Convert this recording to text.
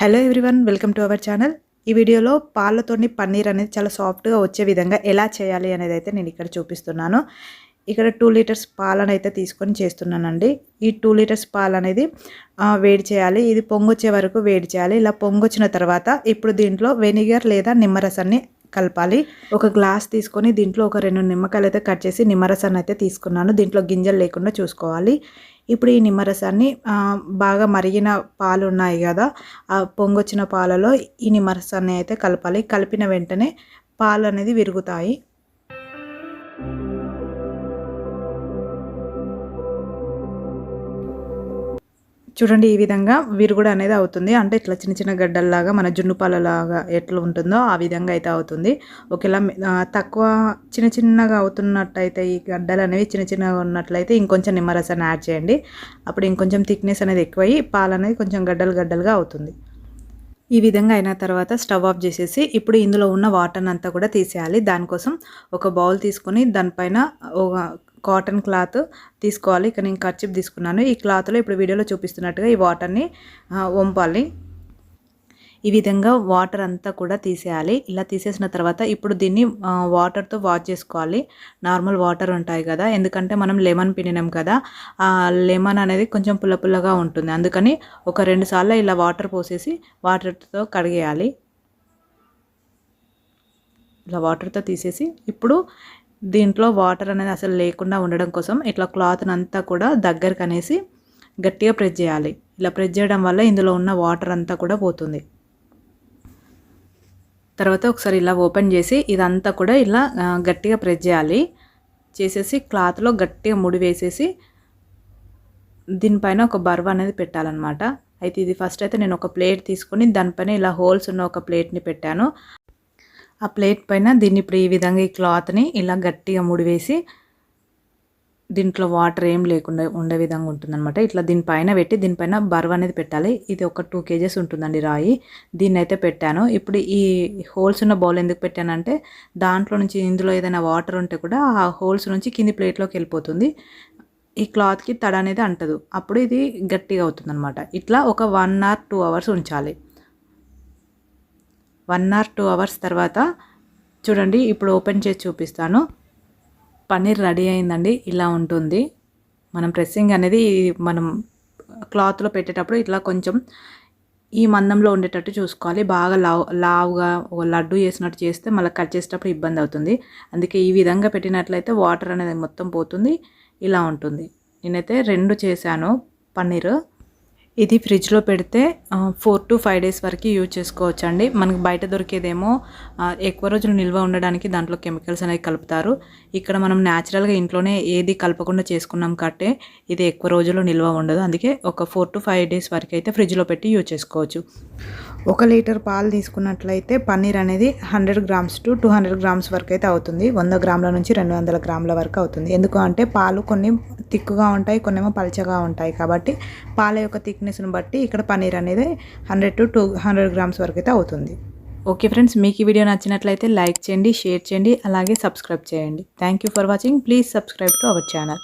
Hello everyone welcome to our channel ఈ వీడియోలో పాలతోని పన్నీర్ అనేది చాలా సాఫ్ట్గా వచ్చే విధంగా ఎలా చేయాలి అనేది అయితే నేను ఇక్కడ చూపిస్తున్నాను. ఇక్కడ టూ లీటర్స్ పాలను అయితే తీసుకొని చేస్తున్నానండి. ఈ టూ లీటర్స్ పాలు అనేది వేడి చేయాలి. ఇది పొంగొచ్చే వరకు వేడి చేయాలి. ఇలా పొంగొచ్చిన తర్వాత ఇప్పుడు దీంట్లో వెనిగర్ లేదా నిమ్మరసాన్ని కలపాలి. ఒక గ్లాస్ తీసుకొని దీంట్లో ఒక రెండు నిమ్మకాయలు అయితే కట్ చేసి నిమ్మరసాన్ని అయితే తీసుకున్నాను. దీంట్లో గింజలు లేకుండా చూసుకోవాలి. ఇప్పుడు ఈ నిమ్మరసాన్ని బాగా మరిగిన పాలు ఉన్నాయి కదా ఆ పొంగొచ్చిన పాలలో ఈ నిమ్మరసాన్ని అయితే కలపాలి. కలిపిన వెంటనే పాలు అనేది విరుగుతాయి. చూడండి ఈ విధంగా విరుగుడు అనేది అవుతుంది. అంటే ఇట్లా చిన్న చిన్న గడ్డల్లాగా మన జున్ను పాలలాగా ఎట్లా ఉంటుందో ఆ విధంగా అయితే అవుతుంది. ఒకవేళ తక్కువ చిన్న చిన్నగా అవుతున్నట్టయితే ఈ గడ్డలు అనేవి చిన్న చిన్నగా ఉన్నట్లయితే ఇంకొంచెం నిమ్మరసాన్ని యాడ్ చేయండి. అప్పుడు ఇంకొంచెం థిక్నెస్ అనేది ఎక్కువయ్యి పాలు అనేది కొంచెం గడ్డలు గడ్డలుగా అవుతుంది. ఈ విధంగా అయిన తర్వాత స్టవ్ ఆఫ్ చేసేసి ఇప్పుడు ఇందులో ఉన్న వాటర్ అంతా కూడా తీసేయాలి. దానికోసం ఒక బౌల్ తీసుకొని దానిపైన ఒక కాటన్ క్లాత్ తీసుకోవాలి. ఇక్కడ నేను ఖర్చిప్ తీసుకున్నాను. ఈ క్లాత్లో ఇప్పుడు వీడియోలో చూపిస్తున్నట్టుగా ఈ వాటర్ని వంపాలి ఈ విధంగా వాటర్ అంతా కూడా తీసేయాలి. ఇలా తీసేసిన తర్వాత ఇప్పుడు దీన్ని వాటర్తో వాష్ చేసుకోవాలి. నార్మల్ వాటర్ ఉంటాయి కదా. ఎందుకంటే మనం లెమన్ పిండినాం కదా. ఆ లెమన్ అనేది కొంచెం పుల్ల పుల్లగా ఉంటుంది. అందుకని ఒక రెండు సార్లు ఇలా వాటర్ పోసేసి వాటర్తో కడిగేయాలి. ఇలా వాటర్తో తీసేసి ఇప్పుడు దీంట్లో వాటర్ అనేది అసలు లేకుండా ఉండడం కోసం ఇట్లా క్లాత్ని అంతా కూడా దగ్గరకు అనేసి గట్టిగా ప్రెస్ చేయాలి. ఇలా ప్రెస్ చేయడం వల్ల ఇందులో ఉన్న వాటర్ అంతా కూడా పోతుంది. తర్వాత ఒకసారి ఇలా ఓపెన్ చేసి ఇదంతా కూడా ఇలా గట్టిగా ప్రెస్ చేయాలి. చేసేసి క్లాత్లో గట్టిగా ముడి వేసేసి దీనిపైన ఒక బర్వ్ అనేది పెట్టాలన్నమాట. అయితే ఇది ఫస్ట్ అయితే నేను ఒక ప్లేట్ తీసుకొని దానిపైన ఇలా హోల్స్ ఉన్న ఒక ప్లేట్ని పెట్టాను. ఆ ప్లేట్ పైన దీన్ని ఇప్పుడు ఈ విధంగా ఈ క్లాత్ని ఇలా గట్టిగా ముడివేసి దీంట్లో వాటర్ ఏం లేకుండా ఉండే విధంగా ఉంటుందన్నమాట. ఇట్లా దీనిపైన పెట్టి దీనిపైన బర్వ్ అనేది పెట్టాలి. ఇది ఒక టూ కేజెస్ ఉంటుందండి రాయి. దీన్ని అయితే పెట్టాను. ఇప్పుడు ఈ హోల్స్ ఉన్న బౌల్ ఎందుకు పెట్టానంటే దాంట్లో నుంచి ఇందులో ఏదైనా వాటర్ ఉంటే కూడా ఆ హోల్స్ నుంచి కింది ప్లేట్లోకి వెళ్ళిపోతుంది. ఈ క్లాత్కి తడ అనేది అంటదు. అప్పుడు ఇది గట్టిగా అవుతుందన్నమాట. ఇట్లా ఒక వన్ అవర్ టూ అవర్స్ ఉంచాలి. వన్ ఆర్ టూ అవర్స్ తర్వాత చూడండి ఇప్పుడు ఓపెన్ చేసి చూపిస్తాను. పన్నీర్ రెడీ అయిందండి ఇలా ఉంటుంది. మనం ప్రెస్సింగ్ అనేది మనం క్లాత్లో పెట్టేటప్పుడు ఇట్లా కొంచెం ఈ మందంలో ఉండేటట్టు చూసుకోవాలి. బాగా లావ్ లావుగా ఒక లడ్డు చేసినట్టు చేస్తే మళ్ళీ కట్ చేసేటప్పుడు ఇబ్బంది అవుతుంది. అందుకే ఈ విధంగా పెట్టినట్లయితే వాటర్ అనేది మొత్తం పోతుంది ఇలా ఉంటుంది. నేనైతే రెండు చేశాను పన్నీర్. ఇది ఫ్రిడ్జ్లో పెడితే ఫోర్ టు ఫైవ్ డేస్ వరకు యూజ్ చేసుకోవచ్చు అండి మనకి బయట దొరికేదేమో ఎక్కువ రోజులు నిల్వ ఉండడానికి దాంట్లో కెమికల్స్ అనేవి కలుపుతారు. ఇక్కడ మనం న్యాచురల్గా ఇంట్లోనే ఏది కలపకుండా చేసుకున్నాం కాబట్టి ఇది ఎక్కువ రోజులు నిల్వ ఉండదు. అందుకే ఒక ఫోర్ టు ఫైవ్ డేస్ వరకు అయితే ఫ్రిడ్జ్లో పెట్టి యూజ్ చేసుకోవచ్చు. ఒక లీటర్ పాలు తీసుకున్నట్లయితే పన్నీర్ అనేది hundred grams to two hundred grams వరకు అయితే అవుతుంది. వంద గ్రాముల నుంచి రెండు వందల గ్రాముల వరకు అవుతుంది. ఎందుకు అంటే పాలు కొన్ని తిక్కుగా ఉంటాయి కొన్నేమో పలచగా ఉంటాయి. కాబట్టి పాల యొక్క థిక్నెస్ని బట్టి ఇక్కడ పన్నీర్ అనేది hundred to two hundred grams వరకు అయితే అవుతుంది. ఓకే ఫ్రెండ్స్ మీకు ఈ వీడియో నచ్చినట్లయితే లైక్ చేయండి షేర్ చేయండి అలాగే సబ్స్క్రైబ్ చేయండి. Thank you for watching please subscribe to our channel